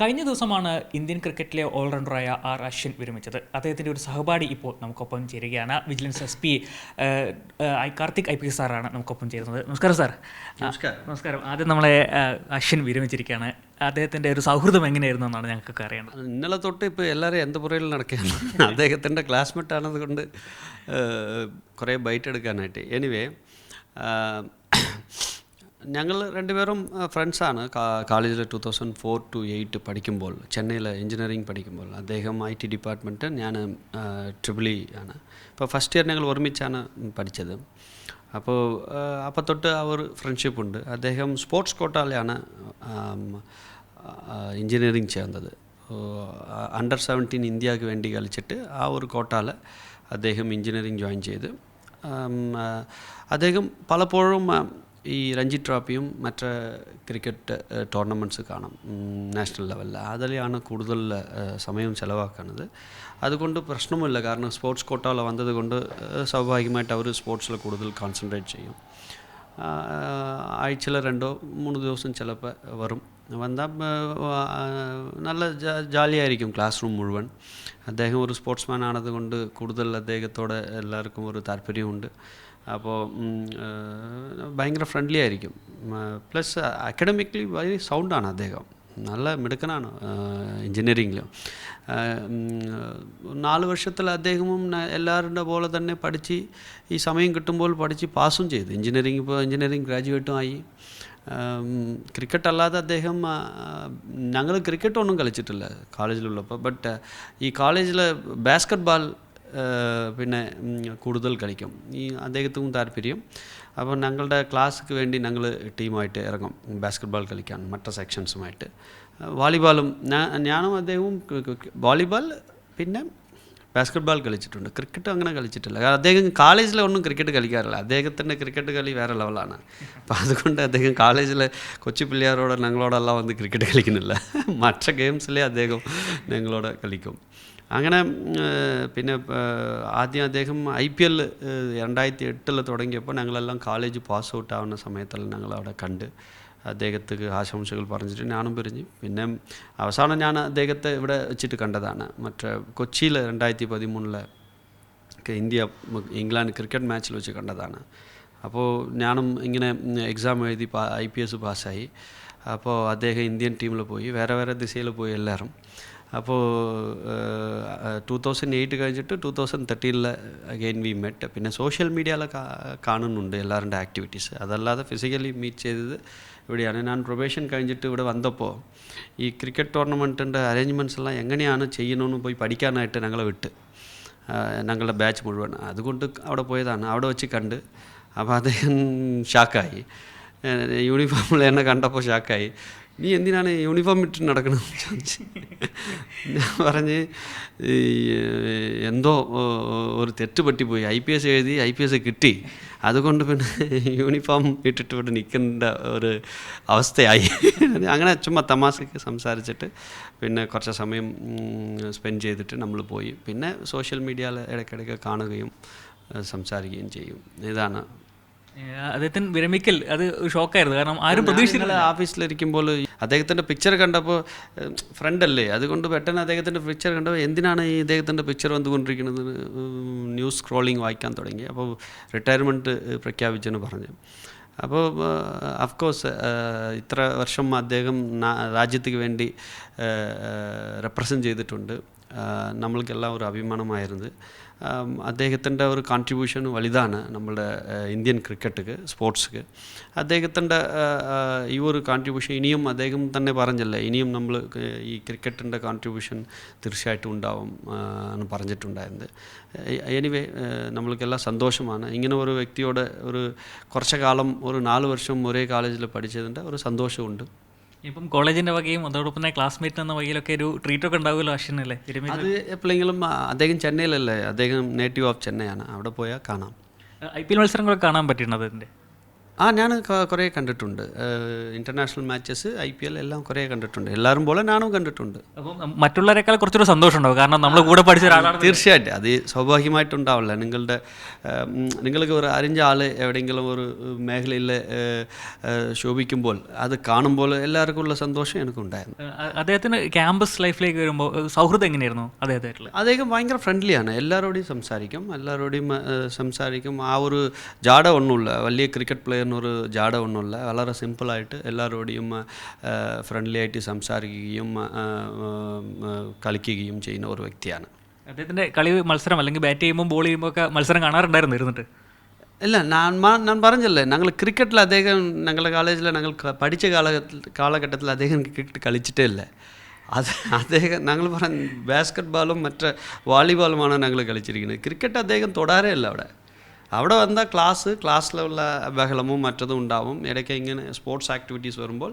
കഴിഞ്ഞ ദിവസമാണ് ഇന്ത്യൻ ക്രിക്കറ്റിലെ ഓൾറൗണ്ടറായ ആർ അശ്വിൻ വിരമിച്ചത്. അദ്ദേഹത്തിന്റെ ഒരു സഹപാഠി ഇപ്പോൾ നമുക്കൊപ്പം ചേരുകയാണ്. Vigilance S P Karthik I P S സാറാണ് നമുക്കൊപ്പം ചേരുന്നത്. നമസ്കാരം സാർ. നമസ്കാരം. നമസ്കാരം. ആദ്യം നമ്മളെ അശ്വിൻ വിരമിച്ചിരിക്കുകയാണ്. അദ്ദേഹത്തിന്റെ ഒരു സൗഹൃദം എങ്ങനെയായിരുന്നു എന്നാണ് ഞങ്ങൾക്ക് അറിയേണ്ടത്. ഇന്നലെ തൊട്ട് ഇപ്പോൾ എല്ലാവരും എന്ത് പുറയിൽ നടക്കുകയാണ്. അദ്ദേഹത്തിന്റെ ക്ലാസ്മേറ്റ് ആണതുകൊണ്ട് കുറേ ബൈറ്റ് എടുക്കാനായിട്ട്. എനിവേ ഞങ്ങൾ രണ്ടുപേരും ഫ്രണ്ട്സാണ്. കോളേജിൽ two thousand four to eight പഠിക്കുമ്പോൾ ചെന്നൈയിൽ എഞ്ചിനീയറിംഗ് പഠിക്കുമ്പോൾ അദ്ദേഹം ഐ ടി ഡിപ്പാർട്ട്മെന്റ് ഞാൻ ട്രിപ്പിൾ ഇ ആണ്. ഇപ്പോൾ ഫസ്റ്റ് ഇയർ ഞങ്ങൾ ഒരുമിച്ചാണ് പഠിച്ചത്. അപ്പോൾ അപ്പോൾ തൊട്ട് ഒരു ഫ്രണ്ട്ഷിപ്പ് ഉണ്ട്. അദ്ദേഹം സ്പോർട്സ് കോട്ടാലാണ് എഞ്ചിനീയറിംഗ് ചേർന്നത്. അണ്ടർ സെവന്റീൻ ഇന്ത്യയ്ക്ക് വേണ്ടി കളിച്ചിട്ട് ആ ഒരു കോട്ടാൽ അദ്ദേഹം എഞ്ചിനീയറിംഗ് ജോയിൻ ചെയ്ത്. അദ്ദേഹം പലപ്പോഴും ഈ രഞ്ജി ട്രോഫിയും മറ്റ് ക്രിക്കറ്റ് ടൂർണമെന്റ്സ് കാണും നാഷണൽ ലെവലിൽ അതിലാണ് കൂടുതൽ സമയം ചിലവാക്കുന്നത്. അതുകൊണ്ട് പ്രശ്നമില്ല കാരണം സ്പോർട്സ് കോട്ടാൽ വന്നത് കൊണ്ട് സ്വാഭാവികമായിട്ട് അവർ സ്പോർട്സിൽ കൂടുതൽ കോൺസെൻട്രേറ്റ് ചെയ്യും. ആഴ്ചയിൽ രണ്ടോ മൂന്ന് ദിവസം ചിലപ്പോൾ വരും. വന്നാൽ നല്ല ജാ- ജാലിയായിരിക്കും ക്ലാസ് റൂം മുഴുവൻ. അദ്ദേഹം ഒരു സ്പോർട്സ്മാൻ ആണതുകൊണ്ട് കൂടുതൽ അദ്ദേഹത്തോടെ എല്ലാവർക്കും ഒരു താല്പര്യമുണ്ട്. അപ്പോൾ ഉം, ആ, ഭയങ്കര ഫ്രണ്ട്ലി ആയിരിക്കും. പ്ലസ് അക്കാഡമിക്കലി വളരെ സൗണ്ടാണ് അദ്ദേഹം. നല്ല മിടുക്കനാണ് എൻജിനീയറിങ്ങിൽ നാല് വർഷത്തിൽ അദ്ദേഹവും എല്ലാവരുടെ പോലെ തന്നെ പഠിച്ച് ഈ സമയം കിട്ടുമ്പോൾ പഠിച്ച് പാസും ചെയ്തു. എഞ്ചിനീയറിംഗ് ഇപ്പോൾ എഞ്ചിനീയറിംഗ് ഗ്രാജുവേറ്റും ആയി ക്രിക്കറ്റ് അല്ലാതെ അദ്ദേഹം ഞങ്ങൾ ക്രിക്കറ്റ് ഒന്നും കളിച്ചിട്ടില്ല കോളേജിലുള്ളപ്പോൾ. ബട്ട് ഈ കോളേജിൽ ബാസ്കറ്റ് ബാൾ പിന്നെ ഉം, കൂടുതൽ കളിക്കും. ഈ അദ്ദേഹത്തിനും താല്പര്യം. അപ്പോൾ ഞങ്ങളുടെ ക്ലാസ്സിക്ക് വേണ്ടി ഞങ്ങൾ ടീമായിട്ട് ഇറങ്ങും. ബാസ്കറ്റ് ബാൾ കളിക്കാൻ മറ്റു സെക്ഷൻസുമായിട്ട്. വാളിബാളും ഞാ- ഞാനും അദ്ദേഹവും വാളിബാൾ പിന്നെ ബാസ്കറ്റ് ബാൾ കളിച്ചിട്ടുണ്ട്. ക്രിക്കറ്റ് അങ്ങനെ കളിച്ചിട്ടില്ല. കാരണം അദ്ദേഹം കോളേജിൽ ഒന്നും ക്രിക്കറ്റ് കളിക്കാറില്ല. അദ്ദേഹത്തിന്റെ ക്രിക്കറ്റ് കളി വേറെ ലെവലാണ് അപ്പോൾ അതുകൊണ്ട് അദ്ദേഹം കോളേജിൽ കൊച്ചു പിള്ളേരോട് ഞങ്ങളോടെല്ലാം വന്ന് ക്രിക്കറ്റ് കളിക്കുന്നില്ല. മറ്റ ഗെയിംസിലേ അദ്ദേഹം ഞങ്ങളോട് കളിക്കും. അങ്ങനെ പിന്നെ ആദ്യം അദ്ദേഹം ഐ പി എൽ രണ്ടായിരത്തി എട്ടിൽ തുടങ്ങിയപ്പോൾ ഞങ്ങളെല്ലാം കോളേജ് പാസ് ഔട്ട് ആവുന്ന സമയത്തെല്ലാം ഞങ്ങൾ അവിടെ കണ്ട് അദ്ദേഹത്തിന് ആശംസകൾ പറഞ്ഞിട്ട് ഞാനും പിരിഞ്ഞു. പിന്നെ അവസാനം ഞാൻ അദ്ദേഹത്തെ ഇവിടെ വെച്ചിട്ട് കണ്ടതാണ്. മറ്റേ കൊച്ചിയിൽ രണ്ടായിരത്തി പതിമൂന്നിലെ ഇന്ത്യ ഇംഗ്ലണ്ട് ക്രിക്കറ്റ് മാച്ചിൽ വെച്ച് കണ്ടതാണ്. അപ്പോൾ ഞാനും ഇങ്ങനെ എക്സാം എഴുതി ഐ പി എസ് പാസ്സായി. അപ്പോൾ അദ്ദേഹം ഇന്ത്യൻ ടീമിൽ പോയി വേറെ വേറെ ദിശയിൽ പോയി എല്ലാവരും. അപ്പോൾ ടു തൗസൻഡ് എയ്റ്റ് കഴിഞ്ഞിട്ട് ടു തൗസൻഡ് തേർട്ടീനിൽ അഗെയിൻ വി മെറ്റ് പിന്നെ സോഷ്യൽ മീഡിയയിൽ കാണുന്നുണ്ട് എല്ലാവരുടെ ആക്ടിവിറ്റീസ് അതല്ലാതെ ഫിസിക്കലി മീറ്റ് ചെയ്തത് ഇവിടെയാണ്. ഞാൻ പ്രൊബേഷൻ കഴിഞ്ഞിട്ട് ഇവിടെ വന്നപ്പോൾ ഈ ക്രിക്കറ്റ് ടൂർണമെന്റിന്റെ അറേഞ്ച്മെന്റ്സ് എല്ലാം എങ്ങനെയാണ് ചെയ്യണമെന്ന് പോയി പഠിക്കാനായിട്ട് ഞങ്ങളെ വിട്ട്. ഞങ്ങളുടെ ബാച്ച് മുഴുവൻ. അതുകൊണ്ട് അവിടെ പോയതാണ്. അവിടെ വെച്ച് കണ്ട്. അപ്പോൾ അദ്ദേഹം ഷാക്കായി യൂണിഫോമിൽ എന്നെ കണ്ടപ്പോൾ ഷാക്കായി നീ എന്തിനാണ് യൂണിഫോം ഇട്ട് നടക്കണമെന്ന് ചോദിച്ചു. ഞാൻ പറഞ്ഞ് എന്തോ ഒരു തെറ്റ് പറ്റിപ്പോയി. ഐ പി എസ് എഴുതി ഐ പി എസ് കിട്ടി. അതുകൊണ്ട് പിന്നെ യൂണിഫോം ഇട്ടിട്ട് ഇവിടെ നിൽക്കേണ്ട ഒരു അവസ്ഥയായി. അങ്ങനെ ചുമ്മാ തമാശയ്ക്ക് സംസാരിച്ചിട്ട് പിന്നെ കുറച്ച് സമയം സ്പെൻഡ് ചെയ്തിട്ട് നമ്മൾ പോയി. പിന്നെ സോഷ്യൽ മീഡിയയിൽ ഇടയ്ക്കിടയ്ക്ക് കാണുകയും സംസാരിക്കുകയും ചെയ്യും. ഇതാണ് അദ്ദേഹത്തിന് വിരമിക്കൽ അത് ഷോക്കായിരുന്നു. കാരണം ആരും പ്രതീക്ഷിച്ചില്ല ഓഫീസിലിരിക്കുമ്പോൾ അദ്ദേഹത്തിന്റെ പിക്ചർ കണ്ടപ്പോൾ ഫ്രണ്ട് അല്ലേ? അതുകൊണ്ട് പെട്ടെന്ന് അദ്ദേഹത്തിന്റെ പിക്ചർ കണ്ടപ്പോൾ എന്തിനാണ് ഈ ഇദ്ദേഹത്തിന്റെ പിക്ചർ വന്നുകൊണ്ടിരിക്കുന്നത് ന്യൂസ് സ്ക്രോളിങ് വായിക്കാൻ തുടങ്ങി. അപ്പോൾ റിട്ടയർമെന്റ് പ്രഖ്യാപിച്ചെന്ന് പറഞ്ഞു. അപ്പോൾ അഫ്കോഴ്സ് ഇത്ര വർഷം അദ്ദേഹം രാജ്യത്തിന് വേണ്ടി റെപ്രസെന്റ് ചെയ്തിട്ടുണ്ട്. നമ്മൾക്കെല്ലാം ഒരു അഭിമാനമായിരുന്നു. അദ്ദേഹത്തിന്റെ ഒരു കോൺട്രിബ്യൂഷൻ വലുതാണ് നമ്മുടെ ഇന്ത്യൻ ക്രിക്കറ്റുക്ക് സ്പോർട്സ്ക്ക്. അദ്ദേഹത്തിന്റെ ഈ ഒരു കോൺട്രിബ്യൂഷൻ ഇനിയും അദ്ദേഹം തന്നെ പറഞ്ഞല്ലേ ഇനിയും നമ്മൾ ഈ ക്രിക്കറ്റിന്റെ കോൺട്രിബ്യൂഷൻ തീർച്ചയായിട്ടും ഉണ്ടാവും എന്ന് പറഞ്ഞിട്ടുണ്ടായിരുന്നത്. എനിവേ നമ്മൾക്കെല്ലാം സന്തോഷമാണ്. ഇങ്ങനെ ഒരു വ്യക്തിയോട് ഒരു കുറച്ച് കാലം ഒരു നാല് വർഷം ഒരേ കോളേജിൽ പഠിച്ചതിന്റെ ഒരു സന്തോഷമുണ്ട്. ഇപ്പം കോളേജിന്റെ വകയും അതോടൊപ്പം തന്നെ ക്ലാസ്മേറ്റ് എന്ന വകയിലൊക്കെ ഒരു ട്രീറ്റ് ഒക്കെ ഉണ്ടാവുമല്ലോ അശ്വിനല്ലേ? അല്ലേ അത് എപ്പോഴെങ്കിലും അദ്ദേഹം ചെന്നൈയിലല്ലേ? അദ്ദേഹം നേറ്റീവ് ഓഫ് ആണ്. അവിടെ പോയാൽ കാണാം. ഐ പി എൽ മത്സരങ്ങളൊക്കെ കാണാൻ പറ്റുന്നത് അതിന്റെ ആ ഞാൻ കുറേ കണ്ടിട്ടുണ്ട്. International matches I P L എല്ലാം കുറേ കണ്ടിട്ടുണ്ട്. എല്ലാവരും പോലെ ഞാനും കണ്ടിട്ടുണ്ട്. അപ്പം മറ്റുള്ളവരെക്കാൾ കുറച്ചൊരു സന്തോഷം ഉണ്ടാവും കാരണം നമ്മൾ കൂടെ പഠിച്ച ഒരാളാണ് തീർച്ചയായിട്ടും. അത് സ്വാഭാവികമായിട്ടുണ്ടാവില്ല. നിങ്ങളുടെ നിങ്ങൾക്ക് ഒരു അറിഞ്ഞ ആൾ എവിടെയെങ്കിലും ഒരു മേഖലയിൽ ശോഭിക്കുമ്പോൾ അത് കാണുമ്പോൾ എല്ലാവർക്കും ഉള്ള സന്തോഷം എനിക്കുണ്ടായിരുന്നു. അദ്ദേഹത്തിന് ക്യാമ്പസ് ലൈഫിലേക്ക് വരുമ്പോൾ സൗഹൃദം എങ്ങനെയായിരുന്നു അദ്ദേഹത്തിലുള്ള അദ്ദേഹം ഭയങ്കര ഫ്രണ്ട്ലിയാണ്. എല്ലാവരോടും സംസാരിക്കും. എല്ലാവരോടും സംസാരിക്കും. ആ ഒരു ജാട ഒന്നുമില്ല. വലിയ ക്രിക്കറ്റ് പ്ലെയറിനൊരു ജാട ഒന്നുമില്ല വളരെ സിമ്പിളായിട്ട് എല്ലാവരോടെയും ഫ്രണ്ട്ലി ആയിട്ട് സംസാരിക്കുകയും ആ, ആ, കളിക്കുകയും ചെയ്യുന്ന ഒരു വ്യക്തിയാണ്. അദ്ദേഹത്തിന്റെ കളി മത്സരം അല്ലെങ്കിൽ ബാറ്റ് ചെയ്യുമ്പോൾ ബോൾ ചെയ്യുമ്പോൾ ഒക്കെ മത്സരം കാണാറുണ്ടായിരുന്നു ഇരുന്നിട്ട്? ഇല്ല ഞാൻ മാ- ഞാൻ പറഞ്ഞല്ലേ ഞങ്ങൾ ക്രിക്കറ്റിൽ അദ്ദേഹം ഞങ്ങളുടെ കോളേജിൽ ഞങ്ങൾ ക- പഠിച്ച കാല കാലഘട്ടത്തിൽ അദ്ദേഹം ക്രിക്കറ്റ് കളിച്ചിട്ടേ ഇല്ല. അത് അദ്ദേഹം ഞങ്ങൾ പറഞ്ഞ ബാസ്കറ്റ് ബാളും മറ്റേ വാളിബോളുമാണ് ഞങ്ങൾ കളിച്ചിരിക്കുന്നത്. ക്രിക്കറ്റ് അദ്ദേഹം തൊടാറേ ഇല്ല അവിടെ. അവിടെ വന്ന ക്ലാസ് ക്ലാസ്സിലുള്ള ബഹളവും മറ്റതും ഉണ്ടാവും. ഇടയ്ക്ക് ഇങ്ങനെ സ്പോർട്സ് ആക്ടിവിറ്റീസ് വരുമ്പോൾ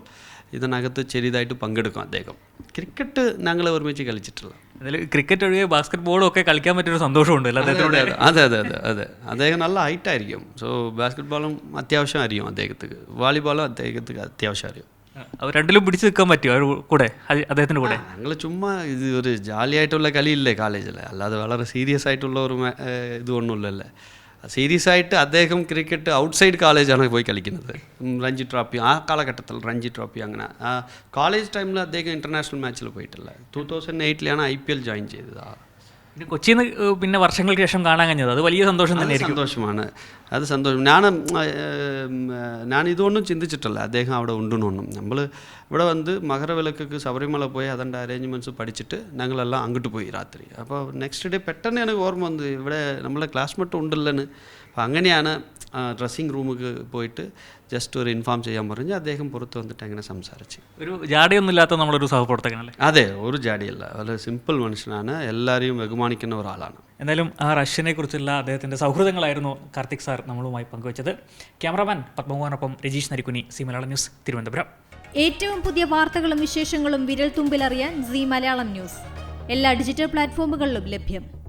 ഇതിനകത്ത് ചെറിയതായിട്ട് പങ്കെടുക്കും അദ്ദേഹം. ക്രിക്കറ്റ് ഞങ്ങൾ ഒരുമിച്ച് കളിച്ചിട്ടുള്ള. ക്രിക്കറ്റ് ഒഴികെ ബാസ്കറ്റ് ബോളും ഒക്കെ കളിക്കാൻ പറ്റിയൊരു സന്തോഷമുണ്ട് അതെ അതെ അതെ അതെ അദ്ദേഹം നല്ല ഹൈറ്റായിരിക്കും സോ ബാസ്കറ്റ് ബോളും അത്യാവശ്യം അറിയും അദ്ദേഹത്തിന് വോളിബോളും അദ്ദേഹത്തിന് അത്യാവശ്യം അറിയും അവർ രണ്ടിലും പിടിച്ചു നിൽക്കാൻ പറ്റുമോ? അവർ കൂടെ അദ്ദേഹത്തിന്റെ കൂടെ? ഞങ്ങൾ ചുമ്മാ ഇത് ഒരു ജാലിയായിട്ടുള്ള കളിയില്ലേ കോളേജിൽ അല്ലാതെ വളരെ സീരിയസ് ആയിട്ടുള്ള ഒരു ഇതൊന്നുമില്ലല്ലേ. സീരിയസ് ആയിട്ട് അദ്ദേഹം ക്രിക്കറ്റ് ഔട്ട്സൈഡ് കോളേജാണ് പോയി കളിക്കുന്നത്. ഉം, രഞ്ജി ട്രോഫി ആ കാലഘട്ടത്തിൽ രഞ്ജി ട്രോഫി അങ്ങനെ. ആ കോളേജ് ടൈമിൽ അദ്ദേഹം ഇന്റർനാഷണൽ മാച്ചിൽ പോയിട്ടില്ല. ടൂ തൗസൻഡ് എയ്റ്റിലാണ് ഐ പി എൽ ജോയിൻ ചെയ്തത്. പിന്നെ കൊച്ചിയിൽ നിന്ന് പിന്നെ വർഷങ്ങൾക്ക് ശേഷം കാണാൻ കഴിഞ്ഞത്. അത് വലിയ സന്തോഷം തന്നെ തന്നെയായിരിക്കും. സന്തോഷമാണ്. അത് സന്തോഷം. ഞാൻ ഞാൻ ഇതൊന്നും ചിന്തിച്ചിട്ടില്ല. അദ്ദേഹം അവിടെ ഉണ്ടെന്നൊന്നും നമ്മൾ ഇവിടെ വന്ന് മകരവിലക്കൊക്കെ ശബരിമല പോയി അതിന്റെ അറേഞ്ച്മെന്റ്സ് പഠിച്ചിട്ട് ഞങ്ങളെല്ലാം അങ്ങോട്ട് പോയി രാത്രി. അപ്പോൾ നെക്സ്റ്റ് ഡേ പെട്ടെന്ന് എനിക്ക് ഓർമ്മ വന്നു ഇവിടെ നമ്മളെ ക്ലാസ്മേറ്റ് ഉണ്ടല്ലെന്ന്. അപ്പോൾ അങ്ങനെയാണ് ഡ്രസ്സിങ് റൂമിൽ പോയിട്ട് ജസ്റ്റ് ഒരു ഇൻഫോം ചെയ്യാൻ പറഞ്ഞ് അദ്ദേഹം പുറത്ത് വന്നിട്ട് അങ്ങനെ സംസാരിച്ച്. ഒരു ജാടിയൊന്നുമില്ലാത്ത നമ്മളൊരു സഹപ്രവർത്തകനല്ലേ അതെ ഒരു ജാടിയല്ല. വളരെ സിമ്പിൾ മനുഷ്യനാണ്. എല്ലാവരെയും ബഹുമാനിക്കുന്ന ഒരാളാണ്. എന്തായാലും ആ റഷ്യനെ കുറിച്ചുള്ള അദ്ദേഹത്തിന്റെ സൗഹൃദങ്ങളായിരുന്നു കാർത്തിക് സാർ നമ്മളുമായി പങ്കുവച്ചത്. ക്യാമറമാൻ പത്മകുമാറിനൊപ്പം രജീഷ് നരിക്കുനി സി മലയാളം ന്യൂസ് തിരുവനന്തപുരം. ഏറ്റവും പുതിയ വാർത്തകളും വിശേഷങ്ങളും വിരൽ തുമ്പിലറിയാൻ സി മലയാളം ന്യൂസ്. എല്ലാ ഡിജിറ്റൽ പ്ലാറ്റ്ഫോമുകളിലും ലഭ്യം.